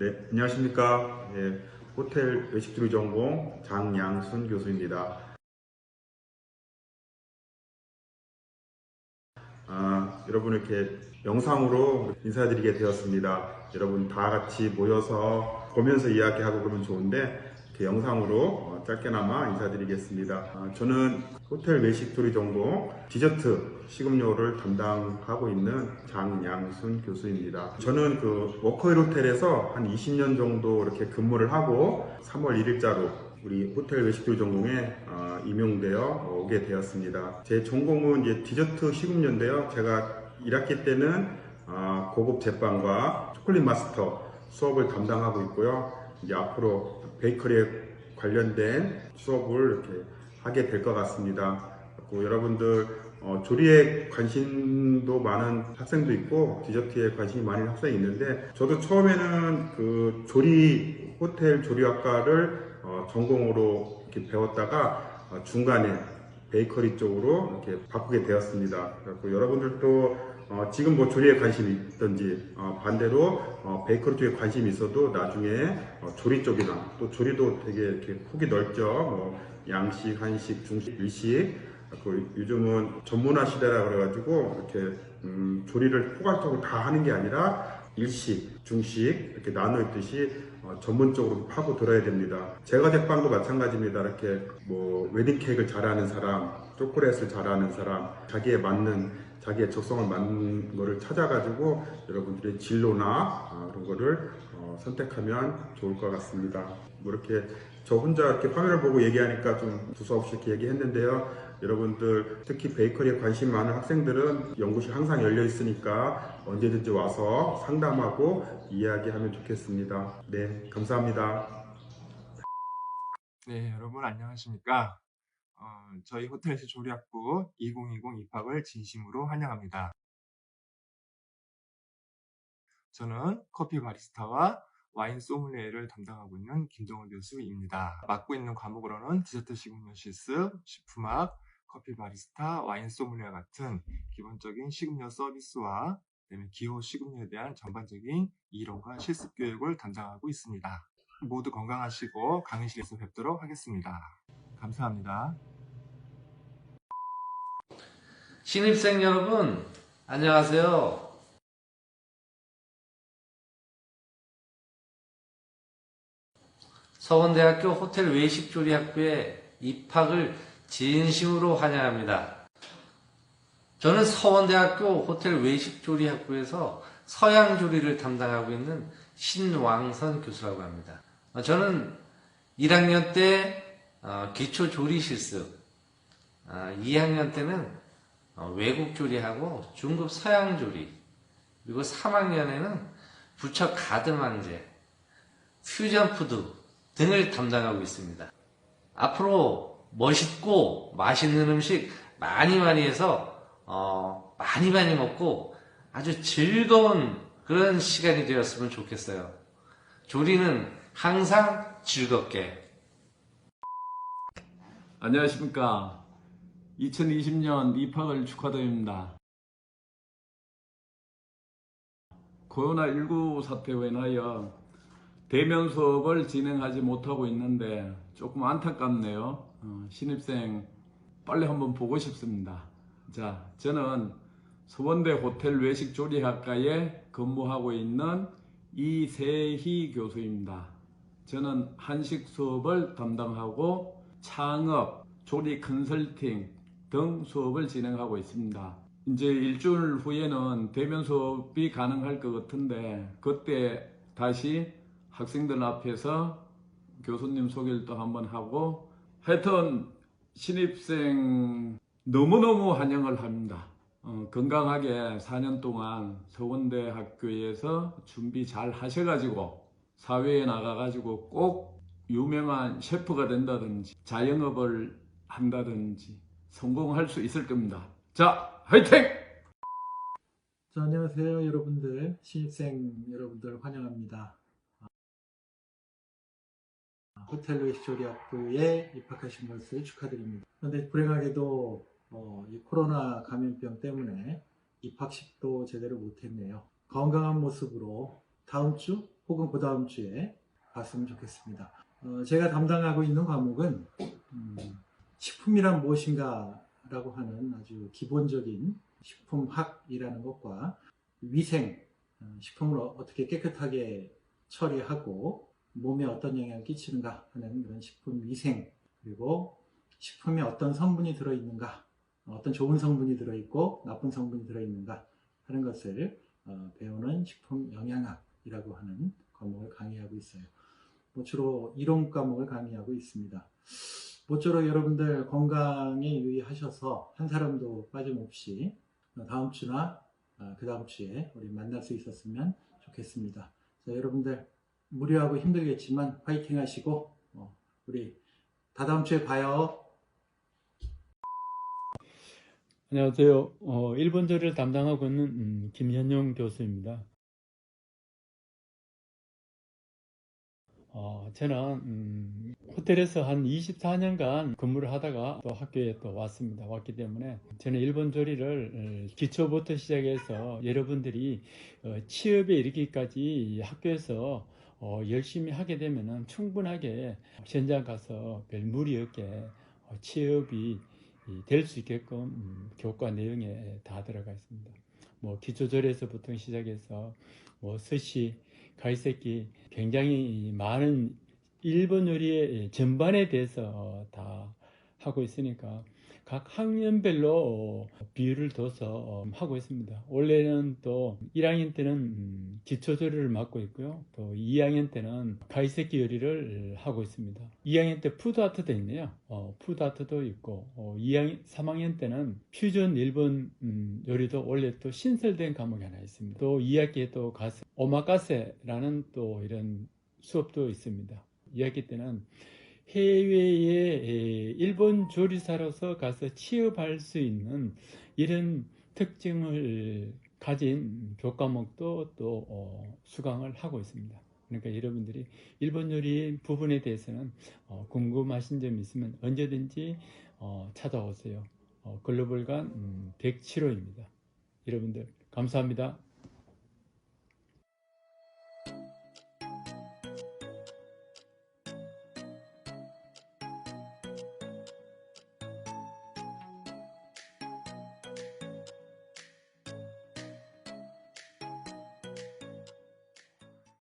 네, 안녕하십니까. 예, 호텔 외식주류 전공 장양순 교수입니다. 아, 여러분 이렇게 영상으로 인사드리게 되었습니다. 여러분 다 같이 모여서 보면서 이야기하고 그러면 좋은데 이렇게 영상으로 어, 짧게나마 인사드리겠습니다. 아, 저는 호텔 외식 조리 전공 디저트 식음료를 담당하고 있는 장양순 교수입니다. 저는 그 워커힐 호텔에서 한 20년 정도 이렇게 근무를 하고 3월 1일자로 우리 호텔 외식조리 전공에 어, 임용되어 오게 되었습니다. 제 전공은 이제 디저트 식음료인데요. 제가 1학기 때는 어, 고급 제빵과 초콜릿 마스터 수업을 담당하고 있고요. 이제 앞으로 베이커리에 관련된 수업을 이렇게 하게 될 것 같습니다. 여러분들 어, 조리에 관심도 많은 학생도 있고 디저트에 관심이 많은 학생이 있는데 저도 처음에는 그 조리 호텔 조리학과를 어, 전공으로 이렇게 배웠다가 어, 중간에 베이커리 쪽으로 이렇게 바꾸게 되었습니다. 그래서 여러분들도 어, 지금 뭐 조리에 관심이 있든지 어, 반대로 어, 베이커리 쪽에 관심이 있어도 나중에 어, 조리 쪽이나 또 조리도 되게 이렇게 폭이 넓죠. 뭐 양식, 한식, 중식, 일식. 그 요즘은 전문화 시대라 그래가지고 이렇게 음, 조리를 포괄적으로 다 하는 게 아니라 일식, 중식 이렇게 나눠 있듯이 어, 전문적으로 파고 들어야 됩니다. 제과 제빵도 마찬가지입니다. 이렇게 뭐 웨딩 케이크를 잘하는 사람, 초콜릿을 잘하는 사람, 자기에 맞는 자기의 적성을 맞는 거를 찾아가지고 여러분들의 진로나 아, 그런 거를 어, 선택하면 좋을 것 같습니다. 뭐 이렇게 저 혼자 이렇게 화면을 보고 얘기하니까 좀 두서없이 이렇게 얘기했는데요. 여러분들 특히 베이커리에 관심 많은 학생들은 연구실 항상 열려 있으니까 언제든지 와서 상담하고 이야기하면 좋겠습니다. 네, 감사합니다. 네, 여러분 안녕하십니까? 어, 저희 호텔에서 조리학부 2020 입학을 진심으로 환영합니다. 저는 커피 바리스타와 와인 소믈리에를 담당하고 있는 김동호 교수입니다. 맡고 있는 과목으로는 디저트 식음료 실습, 식품학, 커피 바리스타, 와인 소믈리에 같은 기본적인 식음료 서비스와 그다음에 기호 식음료에 대한 전반적인 이론과 실습 교육을 담당하고 있습니다. 모두 건강하시고 강의실에서 뵙도록 하겠습니다. 감사합니다. 신입생 여러분, 안녕하세요. 서원대학교 호텔 외식조리학부에 입학을 진심으로 환영합니다. 저는 서원대학교 호텔 외식조리학부에서 서양조리를 담당하고 있는 신왕선 교수라고 합니다. 어, 저는 1학년 때 어, 기초조리 실습, 2학년 때는 어, 외국 조리하고 중급 서양 조리, 그리고 3학년에는 부처 가드망제, 퓨전 푸드 등을 담당하고 있습니다. 앞으로 멋있고 맛있는 음식 많이 많이 해서 어, 많이 많이 먹고 아주 즐거운 그런 시간이 되었으면 좋겠어요. 조리는 항상 즐겁게. 안녕하십니까. 2020년 입학을 축하드립니다. 코로나19 사태로 인하여 대면 수업을 진행하지 못하고 있는데 조금 안타깝네요. 어, 신입생 빨리 한번 보고 싶습니다. 자, 저는 서원대 호텔 외식 조리학과에 근무하고 있는 이세희 교수입니다. 저는 한식 수업을 담당하고 창업, 조리 컨설팅 등 수업을 진행하고 있습니다. 이제 일주일 후에는 대면 수업이 가능할 것 같은데 그때 다시 학생들 앞에서 교수님 소개를 또 한번 하고 하여튼 신입생 너무너무 환영을 합니다. 어, 건강하게 4년 동안 서원대 학교에서 준비 잘 하셔가지고 사회에 나가가지고 꼭 유명한 셰프가 된다든지 자영업을 한다든지 성공할 수 있을 겁니다. 자, 화이팅! 자, 안녕하세요, 여러분들. 신입생 여러분들 환영합니다. 아, 호텔 외식조리학부에 입학하신 것을 축하드립니다. 그런데 불행하게도 어, 이 코로나 감염병 때문에 입학식도 제대로 못했네요. 건강한 모습으로 다음 주 혹은 그 다음 주에 봤으면 좋겠습니다. 어, 제가 담당하고 있는 과목은 음, 식품이란 무엇인가 라고 하는 아주 기본적인 식품학이라는 것과 위생, 어, 식품을 어- 어떻게 깨끗하게 처리하고 몸에 어떤 영향을 끼치는가 하는 그런 식품 위생 그리고 식품에 어떤 성분이 들어있는가 어떤 좋은 성분이 들어있고 나쁜 성분이 들어있는가 하는 것을 어, 배우는 식품 영양학이라고 하는 과목을 강의하고 있어요. 뭐 주로 이론 과목을 강의하고 있습니다. 모쪼록 여러분들 건강에 유의하셔서 한 사람도 빠짐없이 어, 다음 주나 그 다음 주에 우리 만날 수 있었으면 좋겠습니다. 자, 여러분들 무료하고 힘들겠지만 파이팅 하시고 어, 우리 다다음 주에 봐요. 안녕하세요. 어, 일본조리를 담당하고 있는 음, 김현용 교수입니다. 어, 저는 음, 호텔에서 한 24년간 근무를 하다가 또 학교에 또 왔습니다. 왔기 때문에 저는 일본 조리를 어, 기초부터 시작해서 여러분들이 어, 취업에 이르기까지 학교에서 어, 열심히 하게 되면은 충분하게 현장 가서 별 무리 없게 어, 취업이 될 수 있게끔 음, 교과 내용에 다 들어가 있습니다. 뭐 기초조리에서부터 시작해서 뭐 스시, 갈색기 굉장히 많은 일본 요리의 전반에 대해서 어, 다 하고 있으니까 각 학년별로 어, 비율을 둬서 어, 하고 있습니다. 원래는 또 1학년 때는 음, 기초조리를 맡고 있고요. 또 2학년 때는 가이세키 요리를 하고 있습니다. 2학년 때 푸드아트도 있네요. 어, 푸드아트도 있고 2학년, 3학년 때는 퓨전 일본 음, 요리도 원래 또 신설된 과목이 하나 있습니다. 또 2학기에 또 가서 오마카세라는 또 이런 수업도 있습니다. 2학기 때는 해외에 일본 조리사로서 가서 취업할 수 있는 이런 특징을 가진 교과목도 또 어, 수강을 하고 있습니다. 그러니까 여러분들이 일본 요리 부분에 대해서는 어, 궁금하신 점이 있으면 언제든지 어, 찾아오세요. 어, 글로벌관 음, 107호입니다. 여러분들 감사합니다.